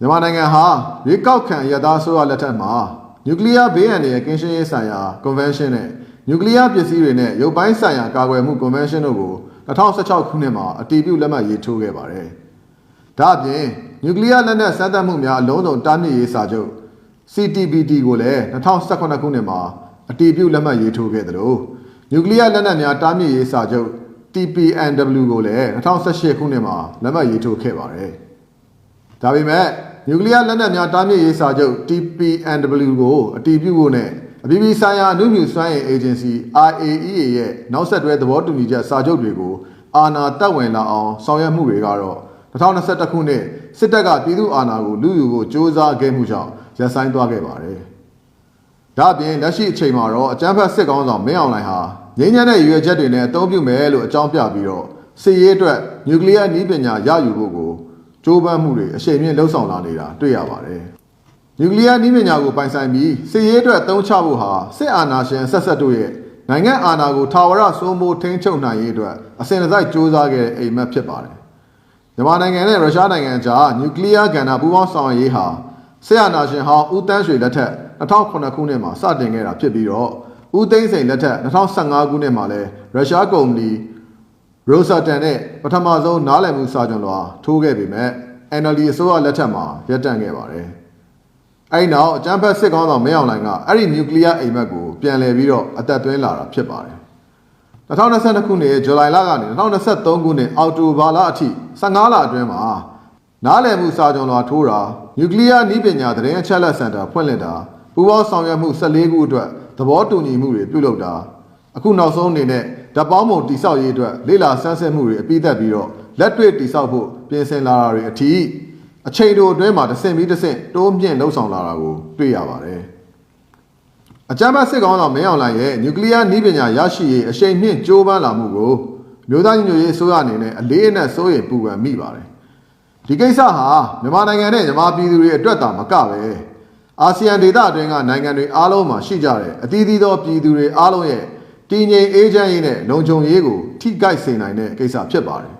မြန်မာနိုင်ငံဟာရွေးကောက်ခံရသားဆိုရလက်ထက်မှာနျူကလ িয়ারဘေးအန္တရာယ်ကင်းရှင်းရေးဆိုင်ရာ convention နဲ့နျူကလ িয়ার ပစ္စည်းတွေနဲ့ရုပ်ပိုင်းဆိုင်ရာကာကွယ်မှု convention တို့ကို2016ခုနှစ်မှာအတည်ပြုလက်မှတ်ရေးထိုးခဲ့ပါတယ်။ဒါအပြင်နျူကလ িয়ারလက်နက်စမ်းသပ်မှုများအလုံးစုံတားမြစ်ရေးစာချုပ် CTBT ကိုလည်း2018ခုနှစ်မှာအတည်ပြုလက်မှတ်ရေးထိုးခဲ့သလိုနျူကလ িয়ারလက်နက်များတားမြစ်ရေးစာချုပ် TPNW ကိုလည်း2018ခုနှစ်မှာလက်မှတ်ရေးထိုးခဲ့ပါတယ်။ဒါပေမဲ့ နျူကလ িয়ারလက်နက်များတားမြစ်ရေးစာချုပ် TPNW ကိုအတည်ပြုဖို့နဲ့အပြည်ပြည်ဆိုင်ရာအမှုမြူစွမ်းအင် agency IAEA ရဲ့နောက်ဆက်တွဲသဘောတူညီချက်စာချုပ်တွေကိုအာဏာတက်ဝင်လာအောင်ဆောင်ရွက်မှုတွေကတော့2021ခုနှစ်စစ်တပ်ကပြည်သူ့အာဏာကိုလူယူဖို့စ조사ခဲ့မှုကြောင့်ရပ်ဆိုင်းသွားခဲ့ပါတယ်။ဒါ့အပြင်လက်ရှိအချိန်မှာတော့အကြမ်းဖက်စစ်ကောင်ဆောင်မင်းအောင်လှိုင်ဟာငြိမ်းချမ်းတဲ့ရွေချက်တွေနဲ့အသုံးပြုမယ်လို့အကြောင်းပြပြီးတော့စစ်ရေးအတွက်နျူကလ িয়ারနည်းပညာရယူဖို့ကို ကြိုးပမ်းမှုတွေအရှိန်မြင့်လှုံ့ဆော်လာနေတာတွေ့ရပါတယ်။နျူကလ িয়ারနည်းပညာကိုပိုင်ဆိုင်ပြီးစစ်ရေးအတွက်သုံးချဖို့ဟာစစ်အာဏာရှင်ဆက်ဆက်တို့ရဲ့နိုင်ငံအာဏာကိုထာဝရစိုးမိုးထိန်းချုပ်နိုင်ရေးအတွက်အစဉ်အစိုက်စ조사ခဲ့တဲ့အိမ်မက်ဖြစ်ပါတယ်။မြန်မာနိုင်ငံနဲ့ရုရှားနိုင်ငံကြားနျူကလ িয়ার ကဏ္ဍပူးပေါင်းဆောင်ရွက်ရေးဟာဆရာနာရှင်ဟောင်းဦးတန်းရွှေလက်ထက်2009ခုနှစ်မှာစတင်ခဲ့တာဖြစ်ပြီးတော့ဦးသိန်းစိန်လက်ထက်2015ခုနှစ်မှာလဲရုရှားကုမ္ပဏီ ရိုဆာတန်နဲ့ပထမဆုံးနားလည်မှုစာချုပ်လွှာထိုးခဲ့ပေမဲ့ NLD အစိုးရလက်ထက်မှာရပ်တန့်ခဲ့ပါတယ်။အဲဒီနောက်အကြမ်းဖက်စစ်ကောင်းဆောင်မင်းအောင်လှိုင်ကအဲ့ဒီနျူကလ িয়ার အိမ်မက်ကိုပြန်လည်ပြီးတော့အသက်သွင်းလာတာဖြစ်ပါတယ်။2022ခုနှစ်ဇူလိုင်လကနေ2023ခုနှစ်အောက်တိုဘာလအထိ15လအတွင်းမှာနားလည်မှုစာချုပ်လွှာထိုးတာနျူကလ িয়ার နည်းပညာသတင်းအချက်အလက်စင်တာဖွင့်လှစ်တာပူးပေါင်းဆောင်ရွက်မှု14ခုအတွက်သဘောတူညီမှုတွေပြုလုပ်တာ အခုနောက်ဆုံးအနေနဲ့ဓာတ်ပေါင်းမုံတိဆောက်ရေးအတွက်လေ့လာဆန်းစစ်မှုတွေအပြီးသက်ပြီးတော့လက်တွေ့တိဆောက်ဖို့ပြင်ဆင်လာတာတွေအထိအချိန်တိုအတွင်းမှာတစ်ဆင့်ပြီးတစ်ဆင့်တိုးမြင့်လှုပ်ဆောင်လာတာကိုတွေ့ရပါတယ်အကြမ်းဖက်စစ်ကောင်ဆောင်မင်းအောင်လှိုင်ရဲ့နျူကလ িয়ার နည်းပညာရရှိရေးအရှိန်မြင့်ကြိုးပမ်းလာမှုကိုမျိုးသားညီညွတ်ရေးအစိုးရအနေနဲ့အလေးအနက်စိုးရိမ်ပူပန်မိပါတယ်ဒီကိစ္စဟာမြန်မာနိုင်ငံနဲ့မြန်မာပြည်သူတွေအတွက်သာမကပဲအာဆီယံဒေသအတွင်းကနိုင်ငံတွေအားလုံးမှာရှိကြတဲ့အသီးသီးသောပြည်သူတွေအားလုံးရဲ့ တည်ငြိမ်အေးချမ်းရေးနဲ့လုံခြုံရေးကိုထိခိုက်စေနိုင်တဲ့ကိစ္စဖြစ်ပါတယ်